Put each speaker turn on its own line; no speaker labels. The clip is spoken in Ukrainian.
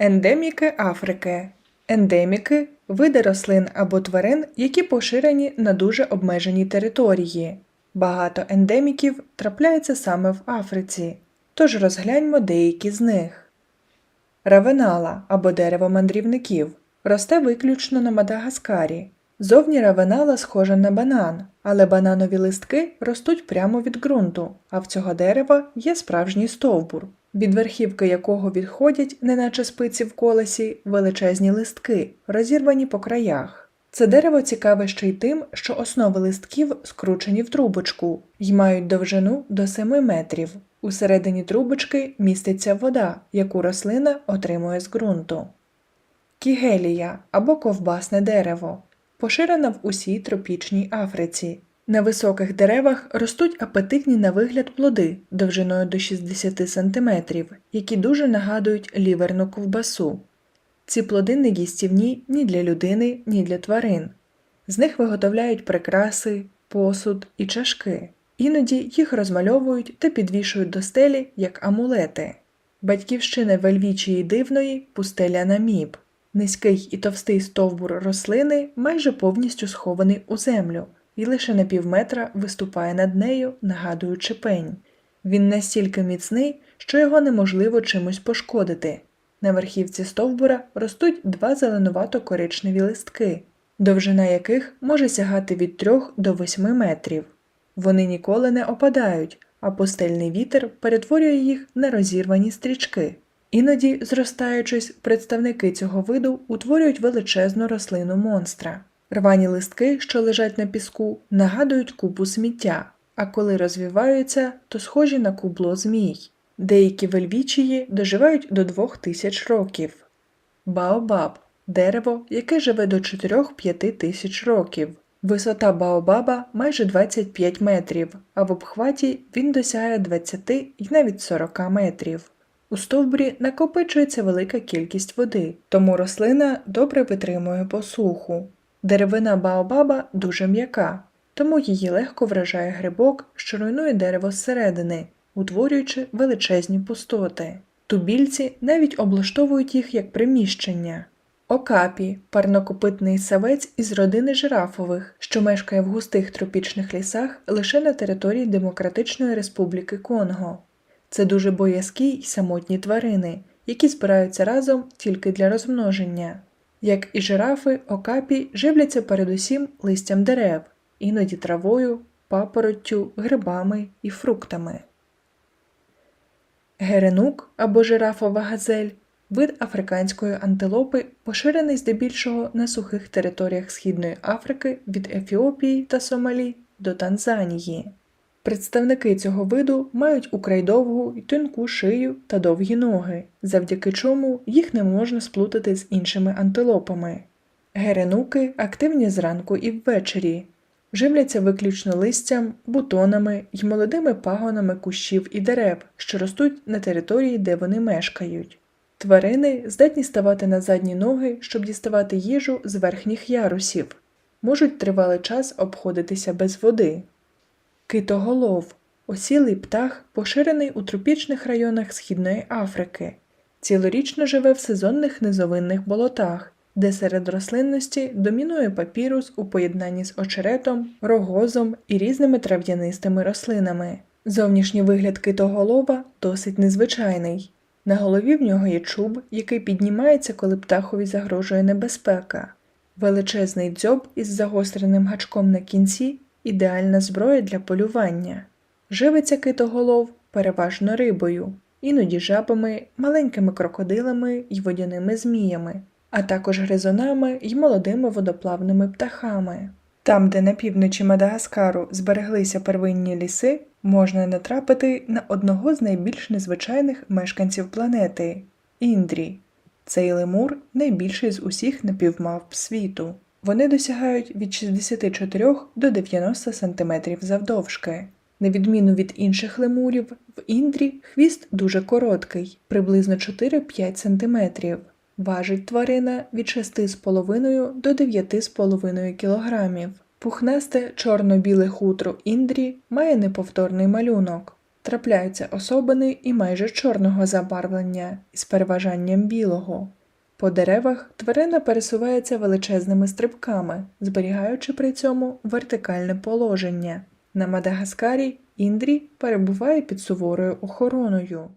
Ендеміки Африки. Ендеміки види рослин або тварин, які поширені на дуже обмеженій території. Багато ендеміків трапляється саме в Африці, тож розгляньмо деякі з них. Равенала або дерево мандрівників росте виключно на Мадагаскарі. Зовні равенала схожа на банан, але бананові листки ростуть прямо від ґрунту, а в цього дерева є справжній стовбур, від верхівки якого відходять, неначе спиці в колесі, величезні листки, розірвані по краях. Це дерево цікаве ще й тим, що основи листків скручені в трубочку й мають довжину до 7 метрів. Усередині трубочки міститься вода, яку рослина отримує з ґрунту. Кігелія або ковбасне дерево поширена в усій тропічній Африці. На високих деревах ростуть апетитні на вигляд плоди довжиною до 60 см, які дуже нагадують ліверну ковбасу. Ці плоди не їстівні ні для людини, ні для тварин. З них виготовляють прикраси, посуд і чашки. Іноді їх розмальовують та підвішують до стелі як амулети. Батьківщина вельвічії дивної пустеля наміб. Низький і товстий стовбур рослини майже повністю схований у землю і лише на півметра виступає над нею, нагадуючи пень. Він настільки міцний, що його неможливо чимось пошкодити. На верхівці стовбура ростуть два зеленувато-коричневі листки, довжина яких може сягати від 3 до 8 метрів. Вони ніколи не опадають, а пустельний вітер перетворює їх на розірвані стрічки. Іноді, зростаючись, представники цього виду утворюють величезну рослину монстра. Рвані листки, що лежать на піску, нагадують купу сміття, а коли розвиваються, то схожі на кубло змій. Деякі вельвічії доживають до 2000 років. Баобаб дерево, яке живе до 4-5 тисяч років. Висота баобаба майже 25 метрів, а в обхваті він досягає 20 і навіть 40 метрів. У стовбурі накопичується велика кількість води, тому рослина добре витримує посуху. Деревина баобаба дуже м'яка, тому її легко вражає грибок, що руйнує дерево зсередини, утворюючи величезні пустоти. Тубільці навіть облаштовують їх як приміщення. Окапі парнокопитний савець із родини жирафових, що мешкає в густих тропічних лісах лише на території Демократичної Республіки Конго. Це дуже боязкі й самотні тварини, які збираються разом тільки для розмноження. Як і жирафи, окапі живляться передусім листям дерев, іноді травою, папороттю, грибами і фруктами. Геренук або жирафова газель вид африканської антилопи, поширений здебільшого на сухих територіях Східної Африки від Ефіопії та Сомалі до Танзанії. Представники цього виду мають украй довгу й тонку шию та довгі ноги, завдяки чому їх не можна сплутати з іншими антилопами. Геренуки активні зранку і ввечері, живляться виключно листям, бутонами й молодими пагонами кущів і дерев, що ростуть на території, де вони мешкають. Тварини здатні ставати на задні ноги, щоб діставати їжу з верхніх ярусів, можуть тривалий час обходитися без води. Китоголов осілий птах, поширений у тропічних районах Східної Африки. Цілорічно живе в сезонних низовинних болотах, де серед рослинності домінує папірус у поєднанні з очеретом, рогозом і різними трав'янистими рослинами. Зовнішній вигляд китоголова досить незвичайний. На голові в нього є чуб, який піднімається, коли птахові загрожує небезпека. Величезний дзьоб із загостреним гачком на кінці ідеальна зброя для полювання. Живиться китоголов переважно рибою, іноді жабами, маленькими крокодилами й водяними зміями, а також гризунами й молодими водоплавними птахами. Там, де на півночі Мадагаскару збереглися первинні ліси, можна натрапити на одного з найбільш незвичайних мешканців планети індрі. Цей лемур найбільший з усіх напівмавп світу. Вони досягають від 64 до 90 см завдовжки. На відміну від інших лемурів, в індрі хвіст дуже короткий, приблизно 4-5 см. Важить тварина від 6,5 до 9,5 кг. Пухнасте чорно-біле хутро індрі має неповторний малюнок. Трапляються особини і майже чорного забарвлення із переважанням білого. По деревах тварина пересувається величезними стрибками, зберігаючи при цьому вертикальне положення. На Мадагаскарі індрі перебуває під суворою охороною.